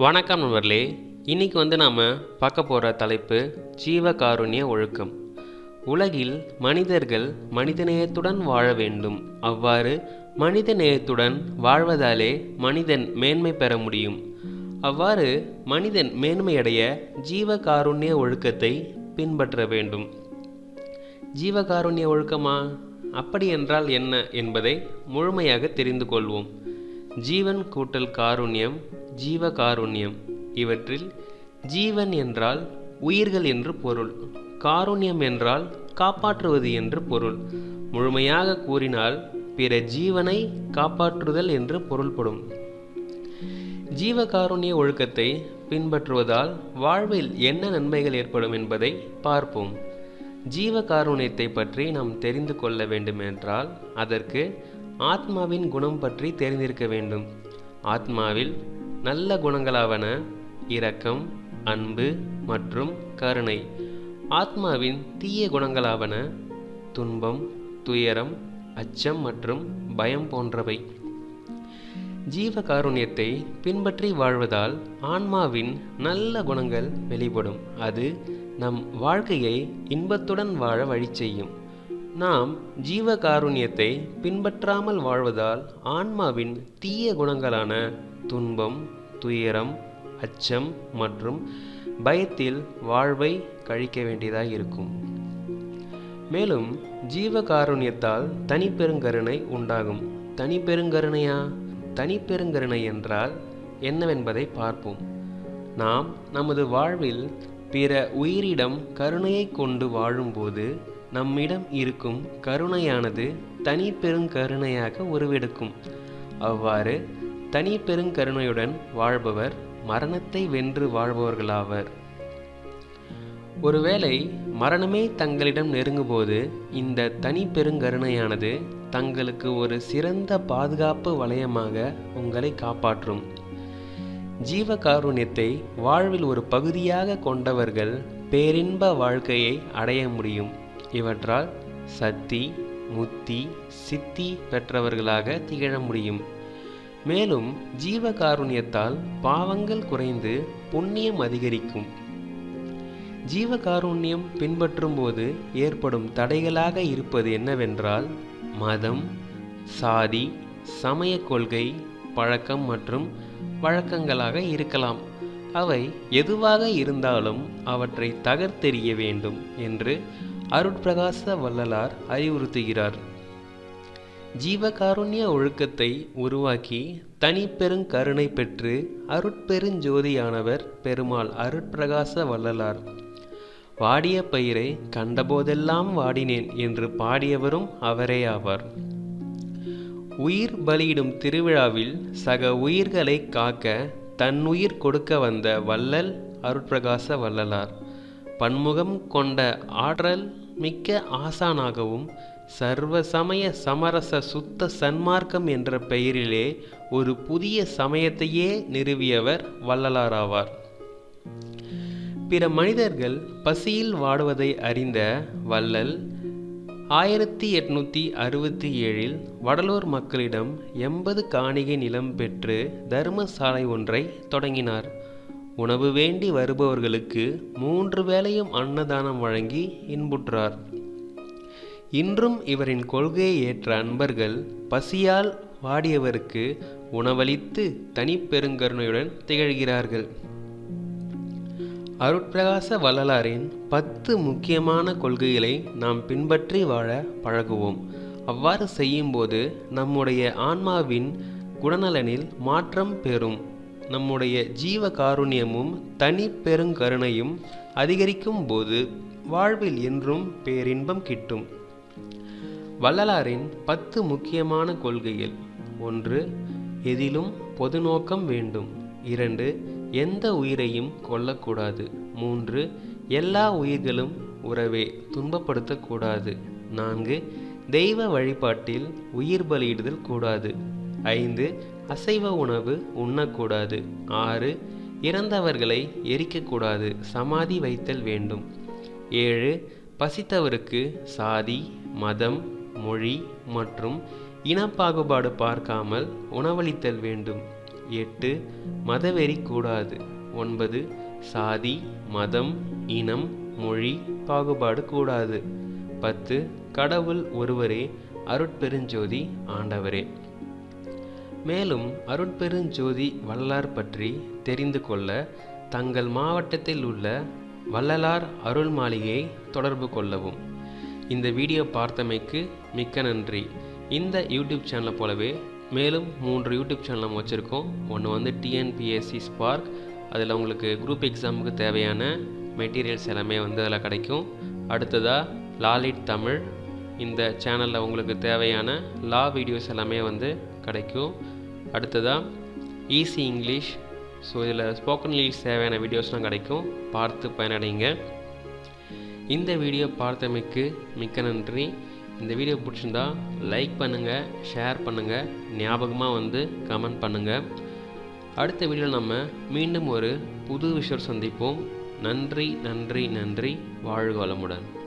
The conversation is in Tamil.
வணக்கம் நண்பர்களே இன்னைக்கு வந்து நாம் பார்க்க போகிற தலைப்பு ஜீவகாருண்ய ஒழுக்கம். உலகில் மனிதர்கள் மனிதநேயத்துடன் வாழ வேண்டும். அவ்வாறு மனித நேயத்துடன் வாழ்வதாலே மனிதன் மேன்மை பெற முடியும். அவ்வாறு மனிதன் மேன்மையடைய ஜீவகாருண்ய ஒழுக்கத்தை பின்பற்ற வேண்டும். ஜீவகாருண்ய ஒழுக்கமா? அப்படி என்றால் என்ன என்பதை முழுமையாக தெரிந்து கொள்வோம். ஜீவன் கூட்டல் காருண்யம் ஜீவகாருண்யம். இவற்றில் ஜீவன் என்றால் உயிர்கள் என்று பொருள். காருண்யம் என்றால் காப்பாற்றுவது என்று பொருள். முழுமையாக கூறினால் பிற ஜீவனை காப்பாற்றுதல் என்று பொருள்படும். ஜீவகாருண்ய ஒழுக்கத்தை பின்பற்றுவதால் வாழ்வில் என்ன நன்மைகள் ஏற்படும் என்பதை பார்ப்போம். ஜீவகாருண்யத்தை பற்றி நாம் தெரிந்து கொள்ள வேண்டுமென்றால் அதற்கு ஆத்மாவின் குணம் பற்றி தெரிந்திருக்க வேண்டும். ஆத்மாவில் நல்ல குணங்களாவன இரக்கம் அன்பு மற்றும் கருணை. ஆத்மாவின் தீய குணங்களாவன துன்பம் துயரம் அச்சம் மற்றும் பயம் போன்றவை. ஜீவகாருண்யத்தை பின்பற்றி வாழ்வதால் ஆன்மாவின் நல்ல குணங்கள் வெளிப்படும். அது நம் வாழ்க்கையை இன்பத்துடன் வாழ வழி செய்யும். நாம் ஜீவகாருண்யத்தை பின்பற்றாமல் வாழ்வதால் ஆன்மாவின் தீய குணங்களான துன்பம் துயரம் அச்சம் மற்றும் பயத்தில் வாழ்வை கழிக்க வேண்டியதாக இருக்கும். மேலும் ஜீவகாருண்யத்தால் தனிப்பெருங்கருணை உண்டாகும். தனிப்பெருங்கருணையா? தனிப்பெருங்கருணை என்றால் என்னவென்பதை பார்ப்போம். நாம் நமது வாழ்வில் பிற உயிரிடம் கருணையை கொண்டு வாழும்போது நம்மிடம் இருக்கும் கருணையானது தனிப்பெருங்கருணையாக உருவெடுக்கும். அவ்வாறு தனிப்பெருங்கருணையுடன் வாழ்பவர் மரணத்தை வென்று வாழ்பவர்களாவர். ஒருவேளை மரணமே தங்களிடம் நெருங்கும்போது இந்த தனி பெருங்கருணையானது தங்களுக்கு ஒரு சிறந்த பாதுகாப்பு வளையமாக உங்களை காப்பாற்றும். ஜீவகாருண்யத்தை வாழ்வில் ஒரு பகுதியாக கொண்டவர்கள் பேரின்ப வாழ்க்கையை அடைய முடியும். இவற்றால் சத்தி முத்தி சித்தி பெற்றவர்களாக திகழ முடியும். மேலும் ஜீவகாருண்யத்தால் பாவங்கள் குறைந்து புண்ணியம் அதிகரிக்கும். ஜீவகாருண்யம் பின்பற்றும் போது ஏற்படும் தடைகளாக இருப்பது என்னவென்றால் மதம் சாதி சமய கொள்கை பழக்கம் மற்றும் வழக்கங்களாக இருக்கலாம். அவை எதுவாக இருந்தாலும் அவற்றை தகர்த்தெறிய வேண்டும் என்று அருட்பிரகாச வள்ளலார் அறிவுறுத்துகிறார். ஜீவகாருண்ய ஒழுக்கத்தை உருவாக்கி தனிப்பெருங்கருணை பெற்று அருட்பெருஞ்சோதியானவர் பெருமாள் அருட்பிரகாச வள்ளலார். வாடிய பயிரை கண்டபோதெல்லாம் வாடினேன் என்று பாடியவரும் அவரே ஆவார். உயிர் பலியிடும் திருவிழாவில் சக உயிர்களை காக்க தன்னுயிர் கொடுக்க வந்த வள்ளல் அருட்பிரகாச வள்ளலார். பன்முகம் கொண்ட ஆற்றல் மிக்க ஆசானாகவும் சர்வ சமய சமரச சுத்த சன்மார்க்கம் என்ற பெயரிலே ஒரு புதிய சமயத்தையே நிறுவியவர் வள்ளலாராவார். பிற மனிதர்கள் பசியில் வாடுவதை அறிந்த வள்ளல் ஆயிரத்தி எட்நூற்றி அறுபத்தி ஏழில் வடலூர் மக்களிடம் எண்பது காணிகை நிலம் பெற்று தர்மசாலை ஒன்றை தொடங்கினார். உணவு வேண்டி வருபவர்களுக்கு மூன்று வேளையும் அன்னதானம் வழங்கி இன்புற்றார். இன்றும் இவரின் கொள்கையை ஏற்ற அன்பர்கள் பசியால் வாடியவருக்கு உணவளித்து தனிப்பெருங்கருணையுடன் திகழ்கிறார்கள். அருட்பிரகாச வள்ளலாரின் பத்து முக்கியமான கொள்கைகளை நாம் பின்பற்றி வாழ பழகுவோம். அவ்வாறு செய்யும்போது நம்முடைய ஆன்மாவின் குணநலனில் மாற்றம் பெறும். நம்முடைய ஜீவ காருண்யமும் தனி பெருங்கருணையும் அதிகரிக்கும் போது வாழ்வில் என்றும் பேரின்பம் கிட்டும். வள்ளலாரின் பத்து முக்கியமான கொள்கைகள். ஒன்று எதிலும் பொது நோக்கம் வேண்டும். இரண்டு எந்த உயிரையும் கொல்லக்கூடாது. மூன்று எல்லா உயிர்களும் உறவே துன்பப்படுத்தக்கூடாது. நான்கு தெய்வ வழிபாட்டில் உயிர் பலியிடுதல் கூடாது. ஐந்து அசைவ உணவு உண்ணக்கூடாது. ஆறு இறந்தவர்களை எரிக்கக்கூடாது. சமாதி வைத்தல் வேண்டும். ஏழு பசித்தவருக்கு சாதி மதம் மொழி மற்றும் இனப்பாகுபாடு பார்க்காமல் உணவளித்தல் வேண்டும். எட்டு மதவெறி கூடாது. ஒன்பது சாதி மதம் இனம் மொழி பாகுபாடு கூடாது. பத்து கடவுள் ஒருவரே அருட்பெருஞ்சோதி ஆண்டவரே. மேலும் அருட்பெருஞ்சோதி வள்ளலார் பற்றி தெரிந்து கொள்ள தங்கள் மாவட்டத்தில் உள்ள வள்ளலார் அருள் மாளிகையை தொடர்பு கொள்ளவும். இந்த வீடியோ பார்த்தமைக்கு மிக்க நன்றி. இந்த யூடியூப் சேனலை போலவே மேலும் மூன்று யூடியூப் சேனல் நம்ம வச்சுருக்கோம். ஒன்று வந்து டிஎன்பிஎஸ்சி ஸ்பார்க் அதில் உங்களுக்கு குரூப் எக்ஸாமுக்கு தேவையான மெட்டீரியல்ஸ் எல்லாமே வந்து அதில் கிடைக்கும். அடுத்ததாக லாலிட் தமிழ் இந்த சேனலில் உங்களுக்கு தேவையான லா வீடியோஸ் எல்லாமே வந்து கிடைக்கும். அடுத்ததாக ஈஸி இங்கிலீஷ் ஸோ இதில் ஸ்போக்கன் இங்கிலீஷ் தேவையான வீடியோஸ்லாம் கிடைக்கும். பார்த்து பயனடைங்க. இந்த வீடியோ பார்த்தமைக்கு மிக்க நன்றி. இந்த வீடியோ பிடிச்சிருந்தா லைக் பண்ணுங்கள் ஷேர் பண்ணுங்கள் ஞாபகமாக வந்து கமெண்ட் பண்ணுங்கள் அடுத்த வீடியோவில் நம்ம மீண்டும் ஒரு புது விஷயம் சந்திப்போம். நன்றி நன்றி நன்றி. வாழ்க வளமுடன்.